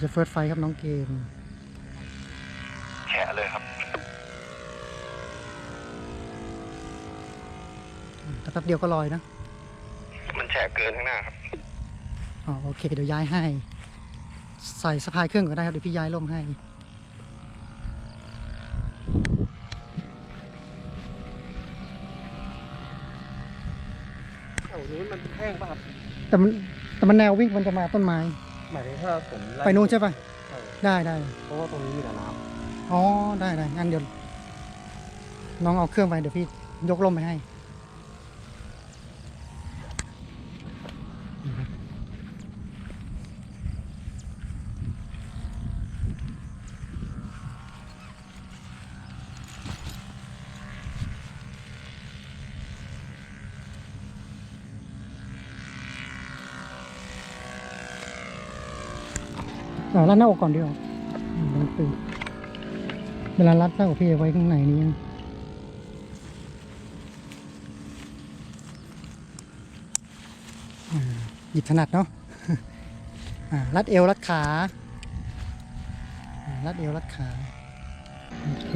เดี๋ยวจะเฟิร์สไฟครับน้องเกมแฉะเลยครับแต่แป๊บเดียวก็ลอยนะ มันแฉะเกินข้างหน้าครับ อ๋อโอเคเดี๋ยวย้ายให้ ใส่สะพายเครื่องก็ได้ครับเดี๋ยวพี่ย้ายล่มให้แถวนู้นมันแห้งป่ะครับแต่มันแต่มันแนววิ่งมันจะมาต้นไม้ หมายถึงถ้าผมล่ไปนู่นใช่ปะใช่ได้ได้ เพราะว่าตรงนี้มีแต่น้อ๋อ ได้ได้งั้นเดี๋ยว น้องเอาเครื่องไปเดี๋ยวพี่ยกล่มไปให้ รัดหน้าอกก่อนดีกว่ามันตึงเวลารัดหน้าอกพี่เอาไว้ข้างในนี้หยิบถนัดเนาะรัดเอวรัดขา รัดเอวรัดขา โอเค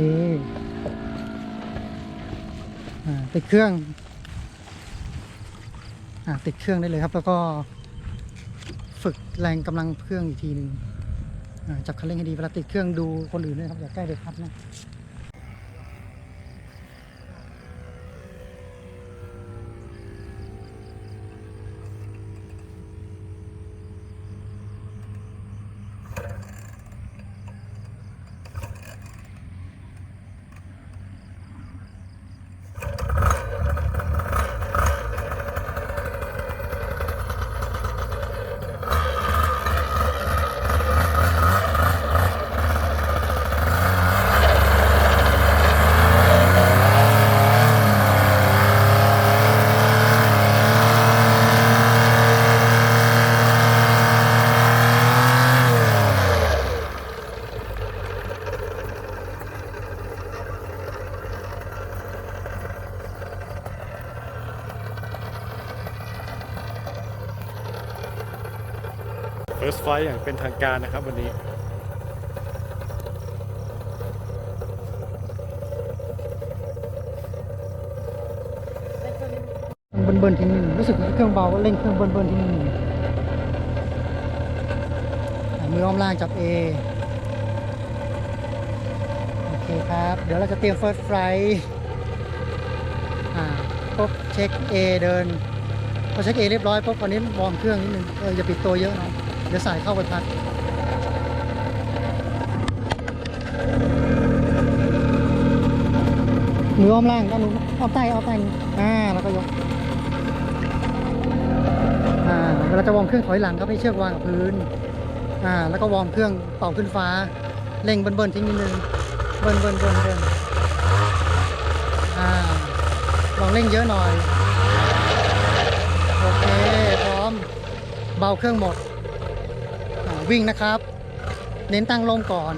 อติดเครื่องอติดเครื่องได้เลยครับ แล้วก็ฝึกแรงกำลังเครื่องอีกทีหนึ่ง จับคันเร่งให้ดีเวลาติดเครื่องดูคนอื่นด้วยครับอย่าใกล้ไปพัดนะ ไฟอย่างเป็นทางการนะครับวันนี้เบิ้ลเบิ้ลทีนึงรู้สึกว่าเครื่องเบาก็เร่งเครื่องเบิ้ลเบิ้ลทีนึงอ่มืออ้อมล่างจับ A โอเคครับ เดี๋ยวเราจะเตรียมเฟิร์สไฟล์ปุ๊บเช็ค A เดินพอเช็ค A เรียบร้อยปุ๊บตอนนี้วอร์มเครื่องนิดนึงเอออย่าปิดตัวเยอะนะเดี๋ยวสายเข้าไปพัดมืออ้อมล่างด้านนู้นอ้อมใต้อ้อมใต้อ่าแล้วก็ยกอ่าเวลาจะวอร์มเครื่องถอยหลังก็ให้เชือกวางกับพื้นอ่าแล้วก็วอร์มเครื่องเป่าขึ้นฟ้าเร่งเบิ้ลๆทิ้งนิดนึงเบิ้ลเบิ้ลเบิ้ลเบิ้ลอ่าลองเร่งเยอะหน่อยโอเคพร้อมเบาเครื่องหมด วิ่งนะครับ เน้นตั้งลมก่อน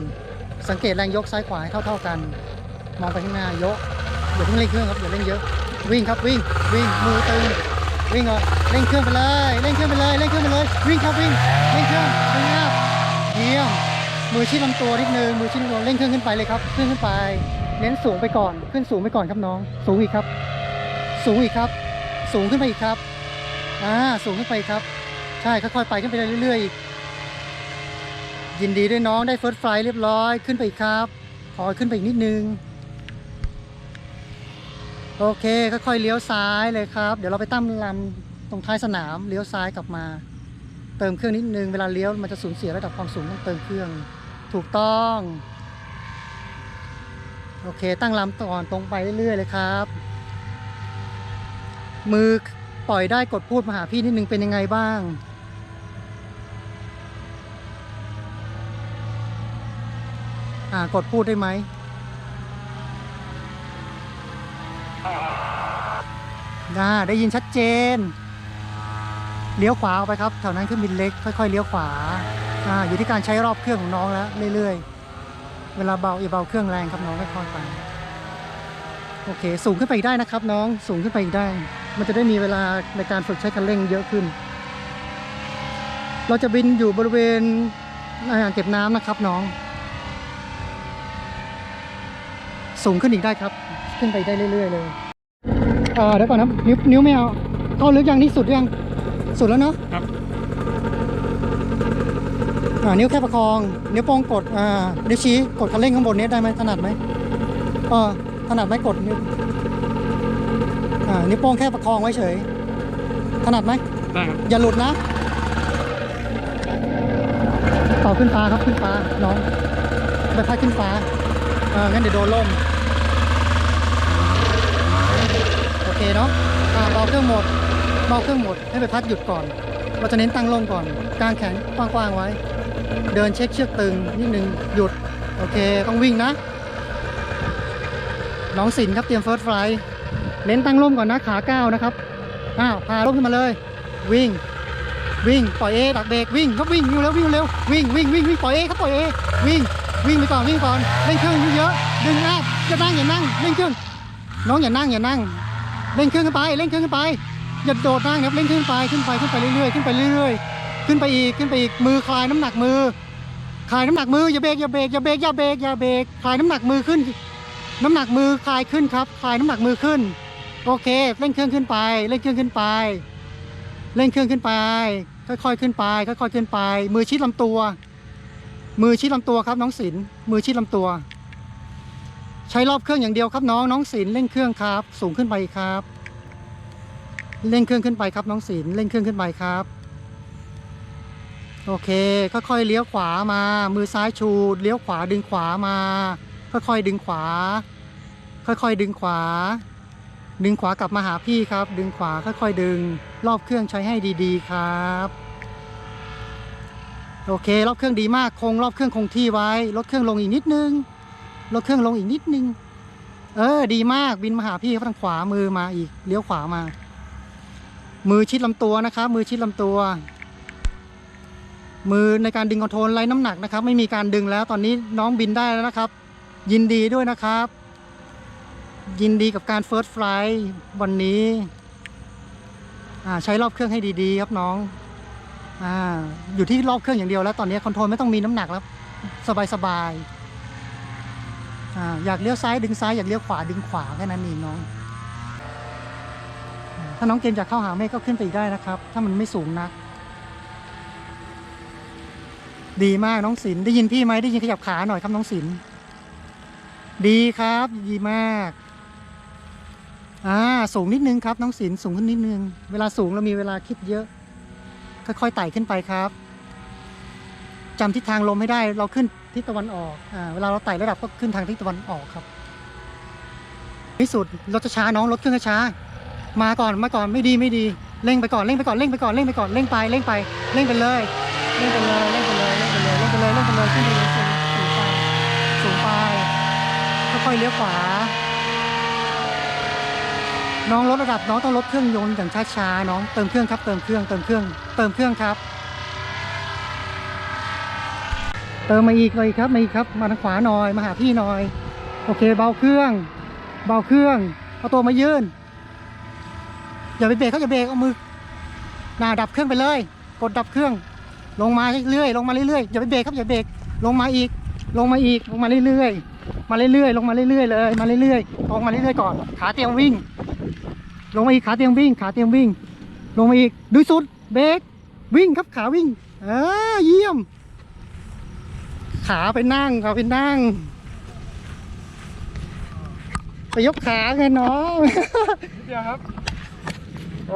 สังเกตแรงยกซ้ายขวาให้เท่าๆกัน มองไปข้างหน้ายกอย่าเพิ่งเร่งเครื่องครับอย่าเร่งเยอะ วิ่งครับวิ่งวิ่งมือตึงวิ่งก่อเร่งเครื่องไปเลยเร่งเครื่องไปเลยเร่งเครื่องไปเลย วิ่งครับวิ่งเร่งเครื่องวิ่งครับเยี่ยมมือชี้ลำตัวนิดนึงมือชี้ลำตัวเร่งเครื่องขึ้นไปเลยครับขึ้นขึ้นไป เน้นสูงไปก่อนขึ้นสูงไปก่อนครับน้อง สูงอีกครับ สูงอีกครับ สูงขึ้นไปอีกครับอ่าสูงขึ้นไปครับ ใช่ค่อยๆไปขึ้นไปเรื่อยๆอีก ยินดีด้วยน้องได้เฟิร์สไฟล์เรียบร้อยขึ้นไปอีกครับ ขอขึ้นไปอีกนิดนึง โอเคค่อยๆเลี้ยวซ้ายเลยครับ เดี๋ยวเราไปตั้งลำตรงท้ายสนามเลี้ยวซ้ายกลับมา เติมเครื่องนิดนึงเวลาเลี้ยวมันจะสูญเสียระดับความสูงต้องเติมเครื่องถูกต้อง โอเคตั้งลำก่อนตรงไปเรื่อยๆเลยครับ มือปล่อยได้กดพูดมาหาพี่นิดนึงเป็นยังไงบ้าง อ่ากดพูดได้ไหมได้ได้ยินชัดเจน เลี้ยวขวาออกไปครับแถวนั้นเครื่องบินเล็ก ค่อยๆเลี้ยวขวาอ่าอยู่ที่การใช้รอบเครื่องของน้องแล้วเรื่อยๆ เวลาเบาอย่าเบาเครื่องแรงครับน้องค่อยๆไปโอเค สูงขึ้นไปอีกได้นะครับ น้องสูงขึ้นไปอีกได้ มันจะได้มีเวลาในการฝึกใช้คันเร่งเยอะขึ้น เราจะบินอยู่บริเวณอ่างเก็บน้ำนะครับน้อง สูงขึ้นอีกได้ครับ ขึ้นไปได้เรื่อยๆเลยเออเดี๋ยวก่อนนะนิ้วนิ้วไม่เอาเข้าลึกยังนี่สุดยังสุดแล้วเนาะครับอ่านิ้วแค่ประคองนิ้วโป้งกดอ่านิ้วชี้กดคันเร่งข้างบนนี้ได้ไหมถนัดไหมเออถนัดไหมกดนิ้วอ่านิ้วโป้งแค่ประคองไว้เฉยถนัดไหมได้ครับอย่าหลุดนะต่อขึ้นฟ้าครับขึ้นฟ้าน้องไปพัดขึ้นฟ้าเอองั้นเดี๋ยวโดนล่ม โอ เคเนาะอ่าเบาเครื่องหมดเบาเครื่องหมดให้ไปพัดหยุดก่อน เราจะเน้นตั้งลงก่อนกางแขนกว้างๆไว้ เดินเช็คเชือกตึงนิดนึงหยุดโอเคต้องวิ่งนะน้องสินครับเตรียมเฟิร์สไฟล์เน้นตั้งร่มก่อนนะขาก้าวนะครับอ้าวพาร่มขึ้นมาเลย วิ่ง วิ่งปล่อยเอดักเบรกวิ่งครับวิ่งวิ่งเร็ววิ่งเร็ววิ่งวิ่งวิ่งวิ่งปล่อยเอครับปล่อยเอวิ่งวิ่งไปก่อนวิ่งก่อนเร่งเครื่องเยอะๆดึงอัพอย่านั่งอย่านั่งเร่งเครื่องน้องอย่านั่งอย่านั่ง เร่งเครื่องขึ้นไปเร่งเครื่องขึ้นไปอย่าโดดนั่งนะครับเร่งขึ้นไปขึ้นไปขึ้นไปเรื่อยๆขึ้นไปเรื่อยๆขึ้นไปอีกขึ้นไปอีกมือคลายน้ำหนักมือคลายน้ำหนักมืออย่าเบรกอย่าเบรกอย่าเบรกอย่าเบรกอย่าเบรกคลายน้ำหนักมือขึ้น น้ำหนักมือคลายขึ้นครับคลายน้ำหนักมือขึ้น โอเคเร่งเครื่องขึ้นไปเร่งเครื่องขึ้นไปเร่งเครื่องขึ้นไป ค่อยๆขึ้นไป ค่อยๆขึ้นไป มือชิดลำตัว มือชิดลำตัวครับน้องศิลมือชิดลำตัว ใช้รอบเครื่องอย่างเดียวครับน้องน้องศิลเร่งเครื่องครับ สูงขึ้นไปครับเร่งเครื่องขึ้นไปครับน้องศิลเร่งเครื่องขึ้นไปครับ โอเคค่อยๆเลี้ยวขวามา มือซ้ายชูเลี้ยวขวาดึงขวามา ค่อยๆดึงขวา ค่อยๆดึงขวา ดึงขวากลับมาหาพี่ครับ ดึงขวาค่อยๆดึง รอบเครื่องใช้ให้ดีๆครับโอเค รอบเครื่องดีมาก คงรอบเครื่องคงที่ไว้ ลดเครื่องลงอีกนิดนึง ลดเครื่องลงอีกนิดนึง เออ ดีมากบินมาหาพี่ครับทางขวามือมาอีกเลี้ยวขวามา มือชิดลำตัวนะครับ มือชิดลำตัว มือในการดึงคอนโทรลไร้น้ำหนักนะครับ ไม่มีการดึงแล้ว ตอนนี้น้องบินได้แล้วนะครับ ยินดีด้วยนะครับ ยินดีกับการเฟิร์สไฟล์วันนี้อ่าใช้รอบเครื่องให้ดีๆ ครับน้องอ่าอยู่ที่รอบเครื่องอย่างเดียวแล้ว ตอนนี้คอนโทรลไม่ต้องมีน้ำหนักแล้ว สบายๆ อยากเลี้ยวซ้ายดึงซ้ายอยากเลี้ยวขวาดึงขวาแค่นั้นเองน้องถ้าน้องเกมอยากเข้าหาเมฆก็ขึ้นไปอีกได้นะครับ ถ้ามันไม่สูงนัก ดีมากน้องศิลป์ได้ยินพี่ไหมได้ยินขยับขาหน่อยครับน้องศิลป์ดีครับดีมากอ่าสูงนิดนึงครับ น้องศิลป์สูงขึ้นนิดนึง เวลาสูงเรามีเวลาคิดเยอะ ค่อยๆไต่ขึ้นไปครับจำทิศทางลมให้ได้เราขึ้น ทิศตะวันออกอ่าเวลาเราไต่ระดับก็ขึ้นทางทิศตะวันออกครับที่สุดรถจะช้าน้องรถเครื่องจะช้า มาก่อนมาก่อนไม่ดีไม่ดีเร่งไปก่อนเร่งไปก่อนเร่งไปก่อนเร่งไปก่อนเร่งไปเร่งไปเร่งไปเลยเร่งไปเลยเร่งไปเลยเร่งไปเลยเร่งไปเลยเร่งไปเลยขึ้นไปสูงสูงไปสูงไปค่อยๆเลี้ยวขวา น้องลดระดับน้องต้องลดเครื่องยนต์อย่างช้าๆน้องเติมเครื่องครับเติมเครื่องเติมเครื่อง เติมเครื่องครับ เติมมาอีกเลยครับมาอีกครับ มาทางขวาหน่อยมาหาพี่หน่อย โอเค เบาเครื่อง เบาเครื่องเอาตัวมายื่นอย่าไปเบรกเขาอย่าเบรกเอามือหน้าดับเครื่องไปเลย กดดับเครื่อง ลงมาเรื่อยๆลงมาเรื่อยๆอย่าไปเบรกครับอย่าเบรกลงมาอีก ลงมาอีกลงมาเรื่อยๆมาเรื่อยๆลงมาเรื่อยๆเลย มาเรื่อยๆลงมาเรื่อยๆก่อน ขาเตียมวิ่ง ลงมาอีกขาเตียมวิ่ง ขาเตียมวิ่ง ลงมาอีกดูสุดเบรกวิ่งครับขาวิ่งเออเยี่ยม ขาไปนั่งขาไปนั่ง ไปยกขาไงน้องเดียวครับ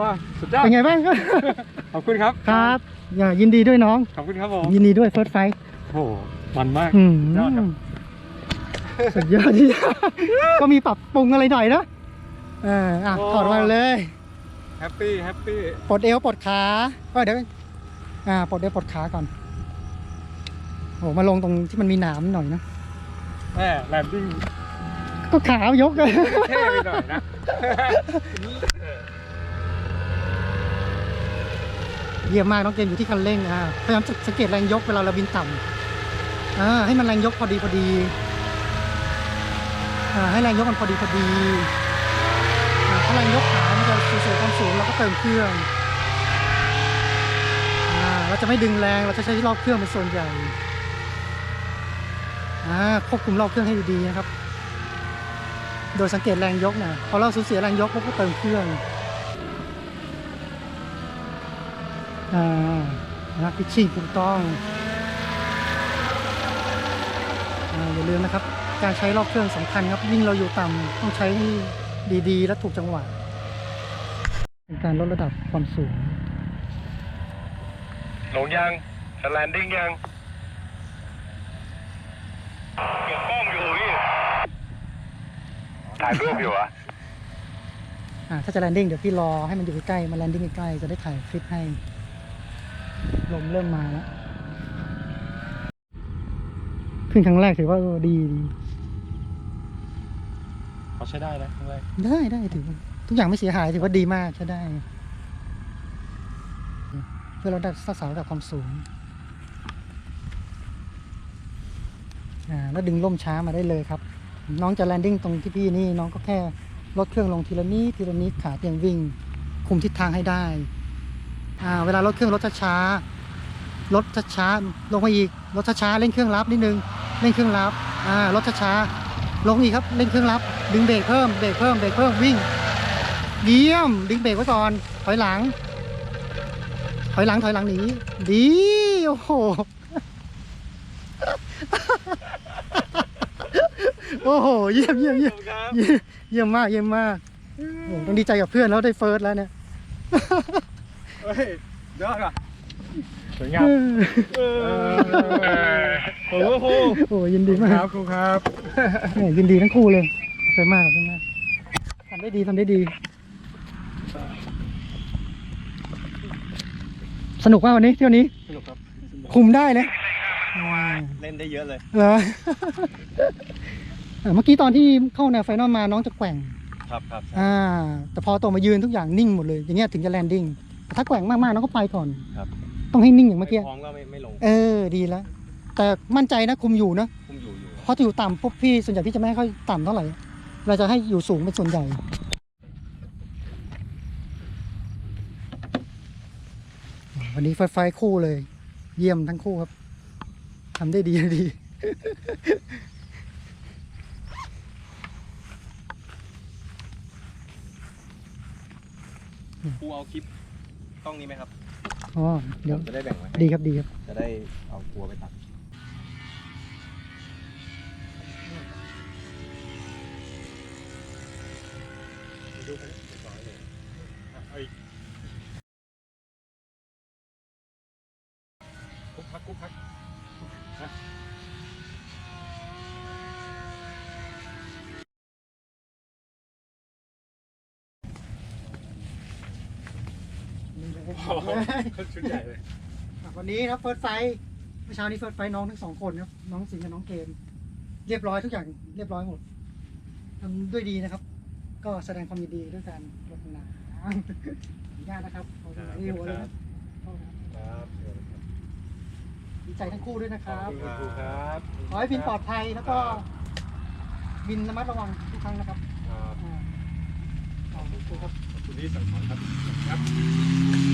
ว้าสุดยอดเป็นไงบ้างครับขอบคุณครับครับอย่ายินดีด้วยน้อง ขอบคุณครับผมยินดีด้วยเฟิร์สไฟโอ้โหมันมากอืมยอดครับสุดยอดที่ก็มีปรับปรุงอะไรหน่อยนะเอออะถอดมาเลยแฮปปี้แฮปปี้ปลดเอวปลดขาก็เดี๋ยวอ่าปลดเอวปลดขาก่อน โอ้มาลงตรงที่มันมีหนามหน่อยนะแม่แลนดิ้งก็ขายกเลยเท่ไปหน่อยนะ เยี่ยมมากน้องเกมอยู่ที่คันเร่งอ่าพยายามสังเกตแรงยกเวลาเราบินต่ำอ่าให้มันแรงยกพอดีพอดีอ่าให้แรงยกมันพอดีพอดีอ่าถ้าแรงยกขามันจะเสียความสูงเราก็เติมเครื่องอ่าเราจะไม่ดึงแรงเราจะใช้รอบเครื่องเป็นส่วนใหญ่อ่า ควบคุมรอบเครื่องให้ดีๆนะครับ โดยสังเกตแรงยกนะพอเราสูญเสียแรงยกแล้วก็เติมเครื่องอ่านะพิชชิ่งถูกต้องอ่าอย่าลืมนะครับ การใช้รอบเครื่องสำคัญครับยิ่งเราอยู่ต่ำต้องใช้ดีๆ และถูกจังหวะเป็นการลดระดับความสูงลงยังแลนดิ้งยังเก็บกล้องอยู่พี่ ถ่ายรูปอยู่อะอ่าถ้าจะแลนดิ้งเดี๋ยวพี่รอให้มันอยู่ใกล้ๆมาแลนดิ้งใกล้ๆจะได้ถ่ายคลิปให้ ลมเริ่มมาแล้วขึ้นครั้งแรกถือว่าเออดีดีเขาใช้ได้นะครั้งแรกได้ได้ถือว่าทุกอย่างไม่เสียหายถือว่าดีมากใช้ได้ เพื่อเราได้รักษาระดับความสูงอ่าแล้วดึงล่มช้ามาได้เลยครับ น้องจะแลนดิ้งตรงที่พี่นี่น้องก็แค่ลดเครื่องลงทีละนิดทีละนิดขาเตียงวิ่ง คุมทิศทางให้ได้อ่าเวลาลดเครื่องลดช้าๆลดช้าๆลงมาอีกลดช้าๆเร่งเครื่องรับนิดนึงเร่งเครื่องรับอ่าลดช้าๆลงอีกครับเร่งเครื่องรับ ดึงเบรกเพิ่มเบรกเพิ่มเบรกเพิ่มวิ่งเยี่ยม ดึงเบรกไว้ก่อนถอยหลัง ถอยหลังถอยหลังหนีดีโอ้โห โอ้โห เยี่ยมเยี่ยมเยี่ยมเยี่ยมเยี่ยมมากเยี่ยมมากโอ้โหต้องดีใจกับเพื่อนแล้วได้เฟิร์สแล้วเนี่ย เฮ้ยยอดอะสวยงามเออโอ้โหโอ้ยินดีมากครับครูครับแหม่ยินดีทั้งคู่เลยขอบใจมากขอบใจมากทำได้ดีทำได้ดี สนุกว่าวันนี้เที่ยวนี้ สนุกครับ คุมได้เลยอ่าเล่นได้เยอะเลย เหรอ เออเมื่อกี้ตอนที่เข้าแนวไฟนอลมาน้องจะแกว่ง ครับครับอ่า แต่พอตัวมายืนทุกอย่างนิ่งหมดเลย อย่างเงี้ยถึงจะแลนดิ้งแต่ถ้าแกว่งมากๆน้องก็ไปก่อน ครับต้องให้นิ่งอย่างเมื่อกี้พร้อมก็ไม่ไม่ลงเออ ดีแล้ว แต่มั่นใจนะคุมอยู่นะ คุมอยู่อยู่เพราะถ้าอยู่ต่ำปุ๊บพี่ส่วนใหญ่พี่จะไม่ค่อยต่ำเท่าไหร่ เราจะให้อยู่สูงเป็นส่วนใหญ่ วันนี้ไฟไฟคู่เลย เยี่ยมทั้งคู่ครับทำได้ดีดี ครูเอาคลิปกล้องนี้ไหมครับอ๋อเดี๋ยวผมจะได้แบ่งไว้ให้ดีครับดีครับ จะได้เอาครัวไปตัด ดูไปเรียบร้อยเลยอะเอาอีกกุ๊กพักกุ๊กพักนะ โอ้โหชุดใหญ่เลยวันนี้ครับเฟิร์สไฟเมื่อเช้านี้เฟิร์สไฟน้องทั้งสองคนครับน้องสิงห์กับน้องเกม เรียบร้อยทุกอย่างเรียบร้อยหมดทำด้วยดีนะครับ ก็แสดงความยินดีด้วยการลดน้ำขออนุญาตนะครับขอครับให้หัวเลยนะโทษนะครับครับดีใจทั้งคู่ด้วยนะคขอบรับคุณครูครับขอให้บินปลอดภัยแล้วก็บินระมัดระวังทุกครั้งนะครับครับอ่าขอบคุณครับขอบคุณที่สั่งสอนครับครับ